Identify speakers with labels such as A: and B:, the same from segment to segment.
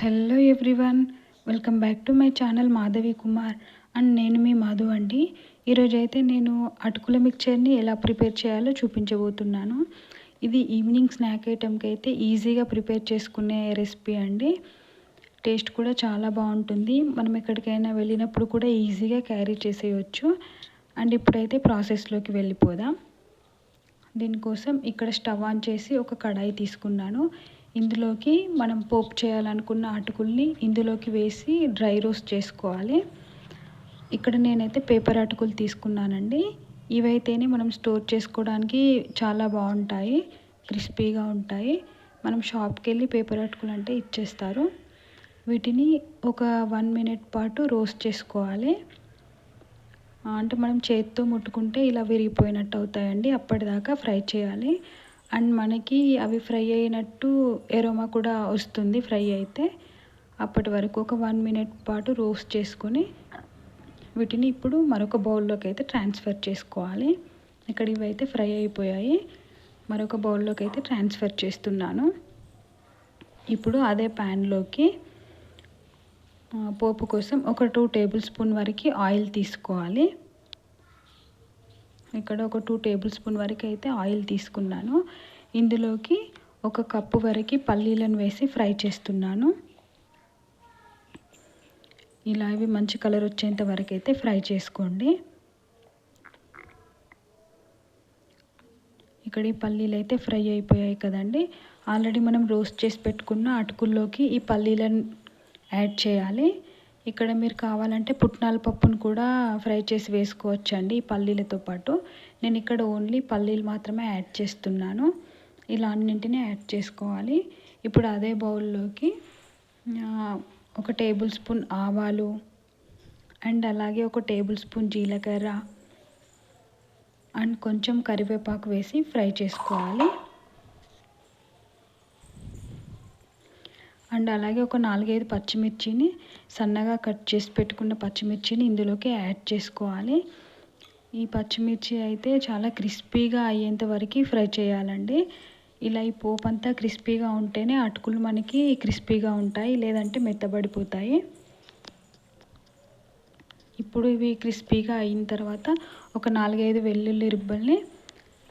A: Hello everyone welcome back to my channel Madhavi Kumar and నేను మీ మాధు అండి. ఈరోజు అయితే నేను అటుకుల మిక్చర్ని ఎలా ప్రిపేర్ చేయాలో చూపించబోతున్నాను. ఇది ఈవినింగ్ స్నాక్ ఐటెంకి అయితే ఈజీగా ప్రిపేర్ చేసుకునే రెసిపీ అండి. టేస్ట్ కూడా చాలా బాగుంటుంది. మనం ఎక్కడికైనా వెళ్ళినప్పుడు కూడా ఈజీగా క్యారీ చేసేయచ్చు. అండ్ ఇప్పుడైతే ప్రాసెస్లోకి వెళ్ళిపోదాం. దీనికోసం ఇక్కడ స్టవ్ ఆన్ చేసి ఒక కడాయి తీసుకున్నాను. ఇందులోకి మనం పోపు చేయాలనుకున్న అటుకుల్ని ఇందులోకి వేసి డ్రై రోస్ట్ చేసుకోవాలి. ఇక్కడ నేనైతే పేపర్ అటుకులు తీసుకున్నానండి. ఇవైతేనే మనం స్టోర్ చేసుకోవడానికి చాలా బాగుంటాయి క్రిస్పీగా ఉంటాయి. మనం షాప్కి వెళ్ళి పేపర్ అటుకులు అంటే ఇచ్చేస్తారు. వీటిని ఒక వన్ మినిట్ పాటు రోస్ట్ చేసుకోవాలి. అంటే మనం చేతితో ముట్టుకుంటే ఇలా విరిగిపోయినట్టు అవుతాయండి. అప్పటిదాకా ఫ్రై చేయాలి. అండ్ మనకి అవి ఫ్రై అయినట్టు ఎరోమా కూడా వస్తుంది ఫ్రై అయితే. అప్పటి వరకు ఒక వన్ మినిట్ పాటు రోస్ట్ చేసుకొని వీటిని ఇప్పుడు మరొక బౌల్లోకి అయితే ట్రాన్స్ఫర్ చేసుకోవాలి. ఇక్కడ ఇవి అయితే ఫ్రై అయిపోయాయి. మరొక బౌల్లోకి అయితే ట్రాన్స్ఫర్ చేస్తున్నాను. ఇప్పుడు అదే ప్యాన్లోకి పోపు కోసం ఒక టూ టేబుల్ స్పూన్ వరకు ఆయిల్ తీసుకోవాలి. ఇక్కడ ఒక టూ టేబుల్ స్పూన్ వరకు అయితే ఆయిల్ తీసుకున్నాను. ఇందులోకి ఒక కప్పు వరకు పల్లీలను వేసి ఫ్రై చేస్తున్నాను. ఇలా ఇవి మంచి కలర్ వచ్చేంత వరకు అయితే ఫ్రై చేసుకోండి. ఇక్కడ ఈ పల్లీలు అయితే ఫ్రై అయిపోయాయి కదండి. ఆల్రెడీ మనం రోస్ట్ చేసి పెట్టుకున్న అటుకుల్లోకి ఈ పల్లీలను యాడ్ చేయాలి. ఇక్కడ మీరు కావాలంటే పుట్నాల పప్పును కూడా ఫ్రై చేసి వేసుకోవచ్చు అండి ఈ పల్లీలతో పాటు. నేను ఇక్కడ ఓన్లీ పల్లీలు మాత్రమే యాడ్ చేస్తున్నాను. ఇలా అన్నింటినీ యాడ్ చేసుకోవాలి. ఇప్పుడు అదే బౌల్లోకి ఒక టేబుల్ స్పూన్ ఆవాలు అండ్ అలాగే ఒక టేబుల్ స్పూన్ జీలకర్ర అండ్ కొంచెం కరివేపాకు వేసి ఫ్రై చేసుకోవాలి. అండ్ అలాగే ఒక నాలుగైదు పచ్చిమిర్చిని సన్నగా కట్ చేసి పెట్టుకున్న పచ్చిమిర్చిని ఇందులోకి యాడ్ చేసుకోవాలి. ఈ పచ్చిమిర్చి అయితే చాలా క్రిస్పీగా అయ్యేంత వరకు ఫ్రై చేయాలండి. ఇలా ఈ పోపు అంతా క్రిస్పీగా ఉంటేనే అటుకులు మనకి క్రిస్పీగా ఉంటాయి లేదంటే మెత్తబడిపోతాయి. ఇప్పుడు ఇవి క్రిస్పీగా అయిన తర్వాత ఒక నాలుగైదు వెల్లుల్లి రిబ్బల్ని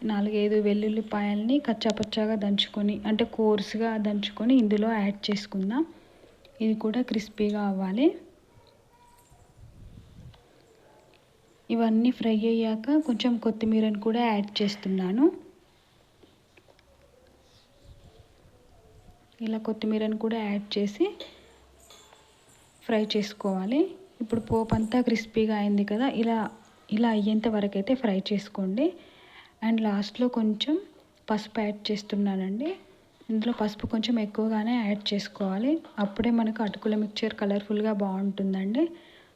A: నాలుగైదు వెల్లుల్లిపాయల్ని కచ్చాపచ్చాగా దంచుకొని అంటే కోర్సుగా దంచుకొని ఇందులో యాడ్ చేసుకుందాం. ఇది కూడా క్రిస్పీగా అవ్వాలి. ఇవన్నీ ఫ్రై అయ్యాక కొంచెం కొత్తిమీరని కూడా యాడ్ చేస్తున్నాను. ఇలా కొత్తిమీరని కూడా యాడ్ చేసి ఫ్రై చేసుకోవాలి. ఇప్పుడు పోపు అంతా క్రిస్పీగా అయింది కదా ఇలా ఇలా అయ్యేంత వరకు అయితే ఫ్రై చేసుకోండి. అండ్ లాస్ట్లో కొంచెం పసుపు యాడ్ చేస్తున్నానండి. ఇందులో పసుపు కొంచెం ఎక్కువగానే యాడ్ చేసుకోవాలి. అప్పుడే మనకు అటుకుల మిక్చర్ కలర్ఫుల్గా బాగుంటుందండి.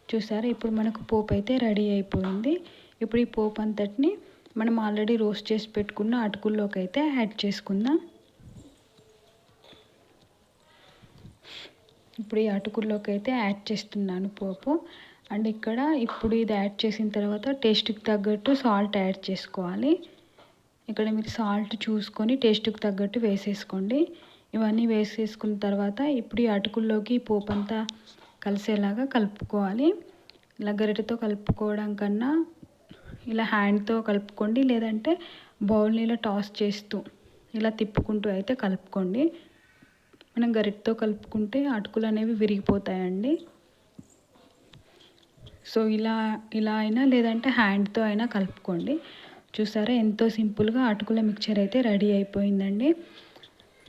A: చూసారా? ఇప్పుడు మనకు పోపు అయితే రెడీ అయిపోయింది. ఇప్పుడు ఈ పోపు అంతటిని మనం ఆల్రెడీ రోస్ట్ చేసి పెట్టుకున్న అటుకుల్లోకి అయితే యాడ్ చేసుకుందాం. ఇప్పుడు ఈ అటుకుల్లోకి అయితే యాడ్ చేస్తున్నాను పోపు. అండ్ ఇక్కడ ఇప్పుడు ఇది యాడ్ చేసిన తర్వాత టేస్ట్కి తగ్గట్టు సాల్ట్ యాడ్ చేసుకోవాలి. ఇక్కడ మీరు సాల్ట్ చూసుకొని టేస్ట్కి తగ్గట్టు వేసేసుకోండి. ఇవన్నీ వేసేసుకున్న తర్వాత ఇప్పుడు ఈ అటుకుల్లోకి పోపు అంతా కలిసేలాగా కలుపుకోవాలి. ఇలా గరిటెతో కలుపుకోవడం కన్నా ఇలా హ్యాండ్తో కలుపుకోండి. లేదంటే బౌల్ని ఇలా టాస్ చేస్తూ ఇలా తిప్పుకుంటూ అయితే కలుపుకోండి. మనం గరిటెతో కలుపుకుంటే అటుకులు అనేవి విరిగిపోతాయండి. సో ఇలా ఇలా అయినా లేదంటే హ్యాండ్తో అయినా కలుపుకోండి. చూసారా ఎంతో సింపుల్గా అటుకుల మిక్చర్ అయితే రెడీ అయిపోయిందండి.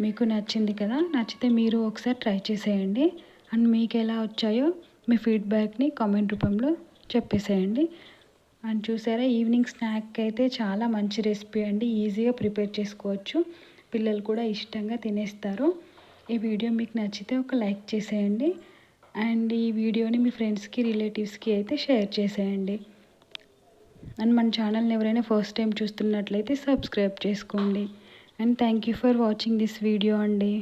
A: మీకు నచ్చింది కదా నచ్చితే మీరు ఒకసారి ట్రై చేసేయండి. అండ్ మీకు ఎలా వచ్చాయో మీ ఫీడ్బ్యాక్ని కామెంట్ రూపంలో చెప్పేసేయండి. అండ్ చూసారా ఈవినింగ్ స్నాక్ అయితే చాలా మంచి రెసిపీ అండి. ఈజీగా ప్రిపేర్ చేసుకోవచ్చు. పిల్లలు కూడా ఇష్టంగా తినేస్తారు. ఈ వీడియో మీకు నచ్చితే ఒక లైక్ చేసేయండి. అండ్ ఈ వీడియోని మీ ఫ్రెండ్స్కి రిలేటివ్స్కి అయితే షేర్ చేసేయండి. అండ్ మన ఛానల్ని ఎవరైనా ఫస్ట్ టైం చూస్తున్నట్లయితే సబ్స్క్రైబ్ చేసుకోండి. And thank you for watching this video అండి.